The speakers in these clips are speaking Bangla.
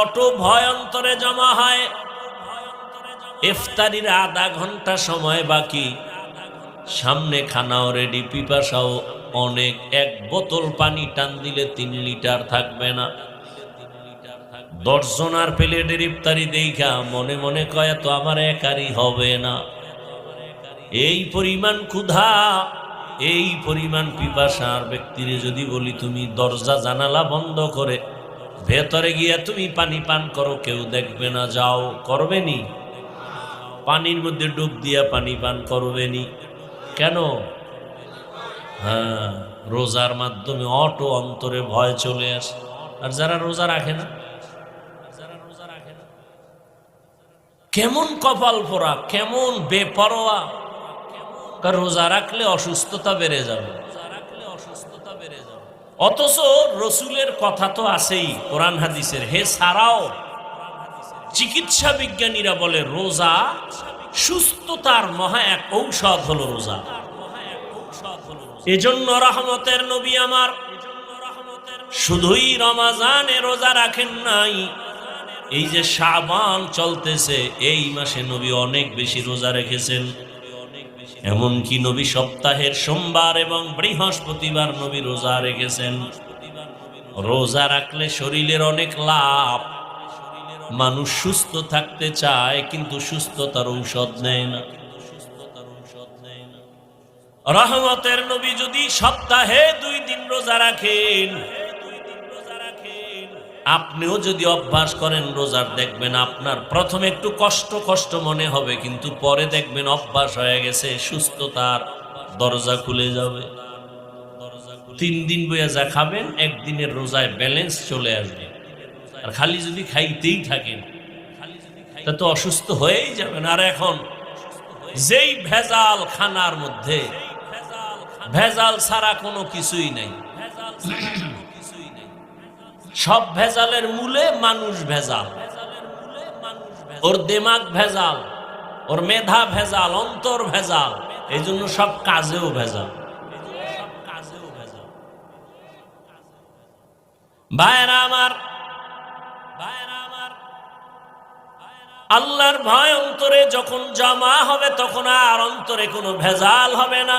কত ভয় অন্তরে জমা হয়। ইফতারির আধা ঘণ্টা সময় বাকি। সামনে খানাও রেডি পিপাসাও অনেক। এক বোতল পানি টান দিলে তিন লিটার থাকবে না। দর্শন আর প্লেটের ইফতারি দেখা মনে মনে কয় তো আমার একারই হবে না। এই পরিমাণ ক্ষুধা, এই পরিমাণ পিপাসার ব্যক্তিরে যদি বলি, তুমি দরজা জানালা বন্ধ করে ভেতরে গিয়া তুমি পানি পান করো, কেউ দেখবে না, যাও করবেনি পানির মধ্যে ডুব দিয়া পানি পান করবেনি কেন? হ্যাঁ রোজার মাধ্যমে অটো অন্তরে ভয় চলে আসে। আর যারা রোজা রাখে না? রোজা কেমন কপাল পোড়া, কেমন বেপরোয়া। যাবে রোজা রাখলে অসুস্থতা বেড়ে যাবে। অথচ রসুলের কথা তো আছেই, কোরআন হাদিসের। হে সারাও, চিকিৎসা বিজ্ঞানীরা বলে, রোজা সুস্থতার মহা এক ঔষধ হলো রোজা। এজন্য রহমতের নবী আমার, শুধুই রমাজানে রোজা রাখেন নাই। এই যে সাবান চলতেছে, এই মাসে নবী অনেক বেশি রোজা রেখেছেন। এমনকি নবী সপ্তাহের সোমবার এবং বৃহস্পতিবার নবী রোজা রেখেছেন। রোজা রাখলে শরীরের অনেক লাভ। মানুষ সুস্থ থাকতে চায়, কিন্তু সুস্থতার ঔষধ নেয় না। রহমতের নবী যদি সপ্তাহে দুই দিন রোজা রাখেন আপনিও যদি অভ্যাস করেন রোজার, দেখবেন আপনার প্রথমে একটু কষ্ট কষ্ট মনে হবে, কিন্তু পরে দেখবেন অভ্যাস হয়ে গেছে, সুস্থতার দরজা খুলে যাবে। তিন দিন বইয়া যা খাবেন, একদিনের রোজায় ব্যালেন্স চলে আসবে। আর খালি যদি খাইতেই থাকেন, তা তো অসুস্থ হয়েই যাবেন। আর এখন যেই ভেজাল খানার মধ্যে, ভেজাল ছাড়া কোনো কিছুই নাই। সব ভেজালের মূলে মানুষ ভেজাল। ওর দেমাগ ভেজাল, ওর মেধা ভেজাল, অন্তর ভেজাল, এই জন্য সব কাজেও ভেজাল। ভাইরা আমার ভাইরা আমার, আল্লাহর ভয় অন্তরে যখন জমা হবে তখন আর অন্তরে কোনো ভেজাল হবে না।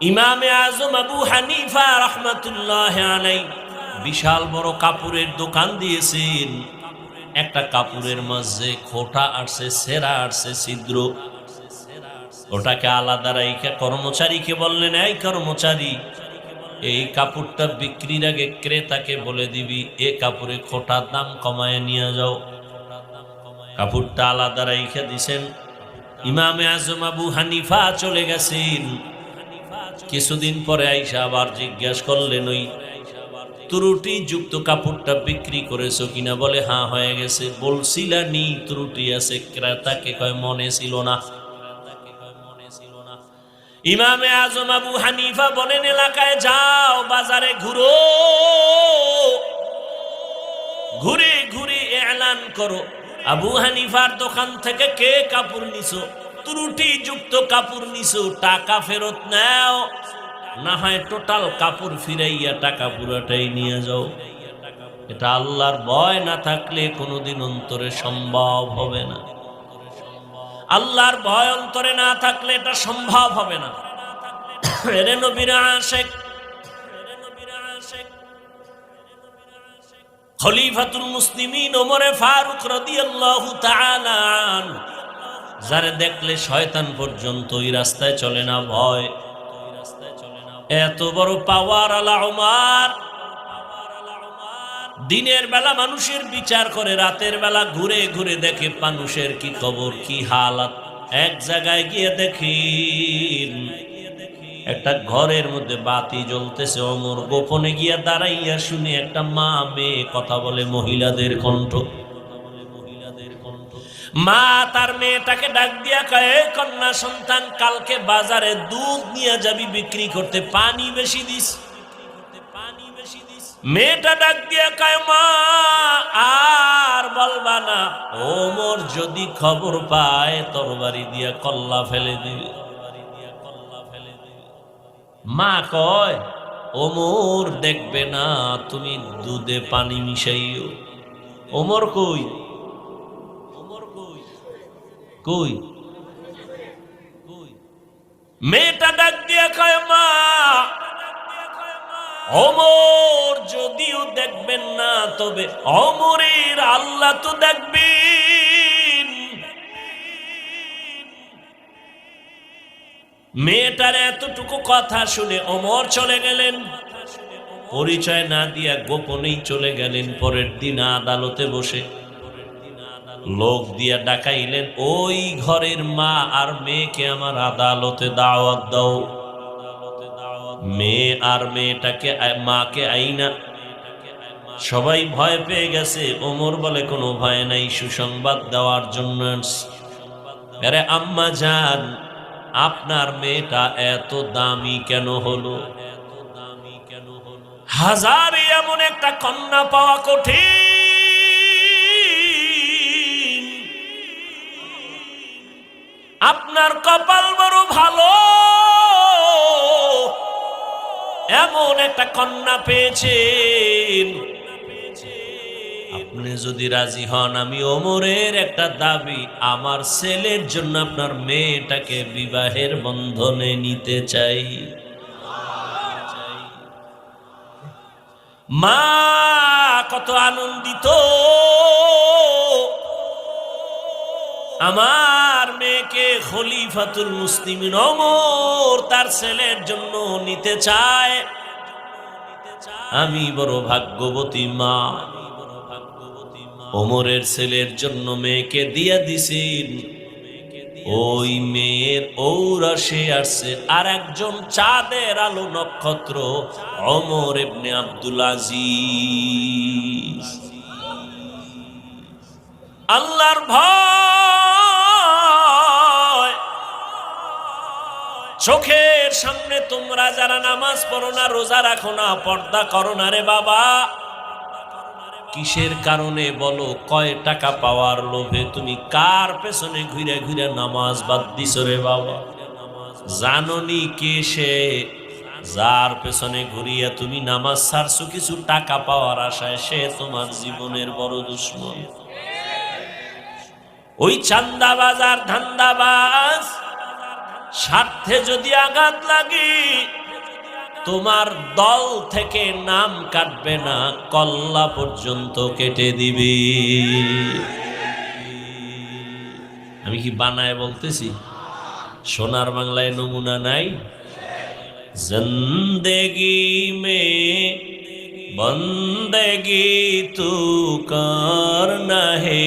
ইমামে আজম আবু হানিফা রহমাতুল্লাহ বিশাল বড় কাপড়ের দোকান দিয়েছেন। একটা কাপড়ের মাঝে খোটা আসছে, সেরা আসছে, ছিদ্র। ওটাকে আলাদা রাইখা কর্মচারীকে বললেন, এই কর্মচারী, এই কাপড়টা বিক্রির আগে ক্রেতাকে বলে দিবি, এ কাপড়ে খোটার দাম কমায় নিয়ে যাও। কাপড়টা আলাদা রাইখা দিছেন। ইমামে আজম আবু হানিফা চলে গেছেন। কিছুদিন পরে আইসা আবার জিজ্ঞাসা করলেন, ওই ত্রুটি যুক্ত কাপড়টা বিক্রি করেছ কিনা? বলে হ্যাঁ হয়ে গেছে। বলছিলা, নি, ত্রুটি আছে। ক্রেতাকে কয়, মনে ছিল না। ইমামে আজম আবু হানিফা বলেন, এলাকায় যাও, বাজারে ঘুরো। ঘুরে ঘুরে এলান করো। আবু হানিফার দোকান থেকে কে কাপড় নিছো? ত্রুটি যুক্ত কাপড় নিছো, টাকা ফেরত নাও। না হয় টোটাল কাপড় ফিরাইয়া টাকা পুরাটাই নিয়ে যাও। এটা আল্লাহর ভয় না থাকলে কোনোদিন অন্তরে সম্ভব হবে না। আল্লাহর ভয় অন্তরে না থাকলে এটা সম্ভব হবে না। এরে নবীরা আশেক। খলিফাতুল মুসলিমিন ওমরে ফারুক রাদিয়াল্লাহু তাআলা যারে দেখলে শয়তান পর্যন্ত ওই রাস্তায় চলে না ভয়। এত বড় পাওয়ার আলা উমার। দিনের বেলা মানুষের বিচার করে, রাতের বেলা ঘুরে ঘুরে দেখে মানুষের কি খবর কি হালাত। এক জায়গায় গিয়ে দেখেন একটা ঘরের মধ্যে বাতি জ্বলতেছে। অমর গোপনে গিয়া দাঁড়াইয়া শুনে একটা মা মেয়ে কথা বলে মহিলাদের কণ্ঠ। মা তার মেয়েটাকে ডাক দিয়া কয়ে কন্যা সন্তান, কালকে বাজারে দুধ নিয়ে যাবি, বিক্রি করতে পানি বেশি দিস। মেয়েটা ডাক দিয়া কয়, মা, আর বলবা না, ওমর যদি খবর পায় তরবারি দিয়া কল্লা ফেলে দিবে। মা কয়, ওমর, দেখবে না, তুমি দুধে পানি মিশাইও। ওমর কই ওমর কই কই? মেয়েটা ডাক দিয়া কয়, মা, অমর যদিও দেখবেন না, তবে অমরের আল্লাহ তো দেখবেন। মেয়েটার এতটুকু কথা শুনে অমর চলে গেলেন। পরিচয় না দিয়া গোপনেই চলে গেলেন পরের দিন আদালতে বসে। লোক দিয়া ডাকাইলেন, ওই ঘরের মা আর মেয়েকে আমার আদালতে দাওয়াত দাও। মেয়ে আর মেয়েটাকে মাকে আইনা। সবাই ভয় পেয়ে গেছে। ওমর বলে, কোনো ভয় নাই, সুসংবাদ দেওয়ার জন্য আরে আম্মা যান আপনার মেয়েটা এত দামি কেন হলো? হাজারে এমন একটা কন্যা পাওয়া কঠিন। আপনার কপাল বড় ভালো। এমন একটা কন্যা পেয়েছেন। আপনি যদি রাজি হন, আমি ওমরের একটা দাবি, আমার ছেলের জন্য আপনার মেয়েটাকে বিবাহের বন্ধনে নিতে চাই। মা, কত আনন্দিত। আমার মেয়েকে খলিফাতুল মুসলিমিন অমর তার ছেলের জন্য নিতে চায়। আমি বড় ভাগ্যবতী মা। ওমরের ছেলের জন্য মেয়েকে দিয়া দিছেন। ওই মেয়ের ঔরসে আসছে। আর একজন চাঁদের আলো নক্ষত্র অমর ইবনে আব্দুল আজিজ। আল্লাহর ভয় চোখের সামনে তোমরা যারা নামাজ পড়ো না, রোজা রাখো না, পর্দা করো না রে বাবা। কিসের কারণে বলো, কয় টাকা পাওয়ার লোভে তুমি কার পেছনে ঘুরে ঘুরে নামাজ বাদ দিছ রে বাবা? জাননি কে সে? যার পেছনে ঘুরিয়া তুমি নামাজ ছাড়ছো, কিছু টাকা পাওয়ার আশায় সে তোমার জীবনের বড় দুশ্মন। ওই চান্দাবাজ আর ধান্দাবাজ স্বার্থে যদি আঘাত লাগে, তোমার দল থেকে নাম কাটবে না, কল্লা পর্যন্ত কেটে দিবে। আমি কি বানায় বলতেছি? সোনার বাংলায় নমুনা নাই? জিন্দেগি মে বন্দেগি তু করনা হে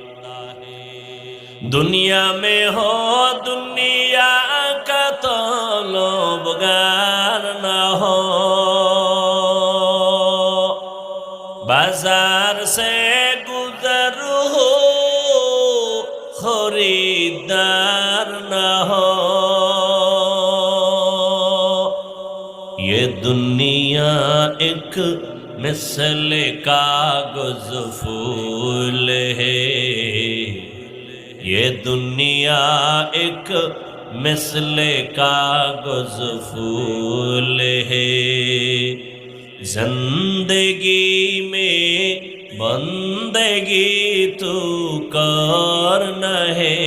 दुनिया में हो दुनिया का तो लोबगार न हो बाजार से गुजर हो खरीदार न हो ये दुनिया एक मिसल कागज फूल है ये दुनिया एक मिसल कागज़ फूल है। ज़िंदगी में बंदगी तू कर है।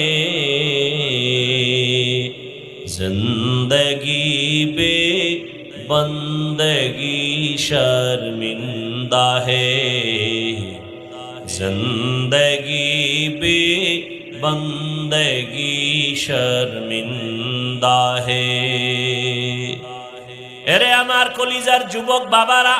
ज़िंदगी बे बंदगी शर्मिंदा है। ज़िंदगी बे বন্দগি শর্মিন্দা হে এরে আমার কলিজার যুবক বাবারা